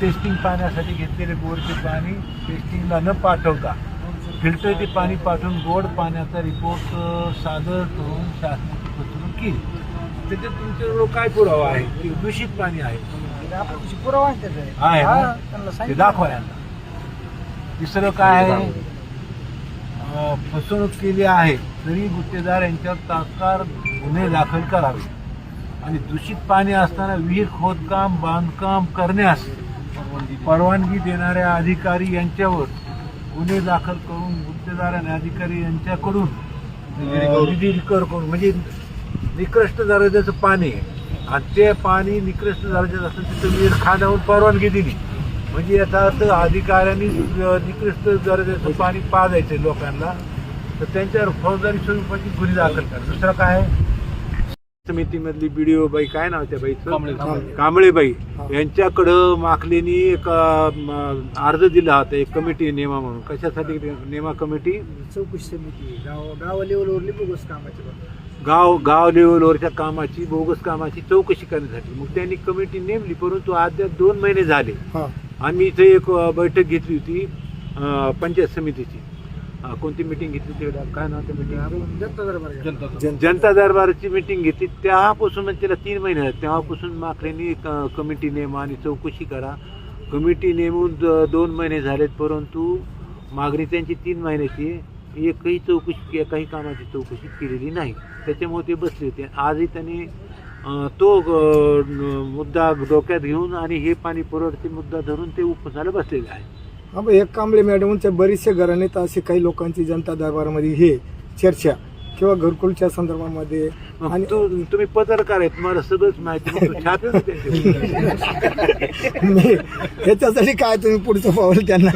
Testing पाण्यासाठी घेतलेले बोरचे पाणी टेस्टिंगला न पाठवता फिल्टरचे पाणी पाठवून गोड पाण्याचा रिपोर्ट सादर करून शासनाची फसवणूक केली. त्याच्यात तुमच्याजवळ काय पुरावा आहे? की दूषित पाणी आहे? पुरावा आहे ते. दाखवा यांना. तिसरं काय आहे? फसवणूक केली आहे तरी गुत्तेदार यांच्यावर तात्काळ गुन्हे दाखल करावे. आणि दूषित पाणी असताना विहीर खोदकाम बांधकाम करण्यास परवानगी देणाऱ्या अधिकारी यांच्यावर गुन्हे दाखल करून गुत्तेदार आणि अधिकारी यांच्याकडून रिकवर करून. म्हणजे निकृष्ट दर्जाचं पाणी आणि ते पाणी निकृष्ट दर्जाचं असेल तिथं विहीर खाण्यावर परवानगी दिली. म्हणजे याचा अर्थ अधिकाऱ्यांनी निकृष्ट दर्जाचं पाणी पाजायचं लोकांना तर त्यांच्यावर फौजदारी स्वरूपाची गुन्हे दाखल करा. दुसरं काय आहे? समितीमधली बीडीओ बाई काय नाव त्या बाईचं? कांबळेबाई. यांच्याकडं माखलेनी एक अर्ज दिला होता एक कमिटी नेमा म्हणून. कशासाठी नेमा कमिटी? चौकशी समिती. गाव गाव लेवलवरली बोगस कामाची. गाव गाव लेवलवरच्या कामाची बोगस कामाची चौकशी करण्यासाठी. मग त्यांनी कमिटी नेमली परंतु अद्याप दोन महिने झाले. आम्ही इथे एक बैठक घेतली होती पंचायत समितीची. कोणती मिटिंग घेतली काय नाव त्या मिटिंग जनता दरबार. जनता दरबारची मिटिंग घेतली. तेव्हापासून त्याला तीन महिने झाले. तेव्हापासून क- कमिटी नेमा आणि चौकशी करा. कमिटी नेमून द- दोन महिने झालेत परंतु मागणी त्यांची तीन महिन्याची. एकही चौकशी एकाही कामाची चौकशी केलेली नाही. त्याच्यामुळे ते बसले होते. आजही त्यांनी तो मुद्दा डोक्यात घेऊन आणि हे पाणी पुरवठ्याचे मुद्दा धरून ते उपोषणाला बसलेले आहे हा एक कांबळे मॅडमच्या बरेचशे घराणे तर असे काही लोकांची जनता दरबारामध्ये हे चर्चा किंवा घरकुलच्या संदर्भामध्ये आणि तू तुम्ही पत्रकार आहे तुम्हाला सगळंच माहिती. मी- ह्याच्यासाठी काय तुम्ही पुढचं पावलं त्यांना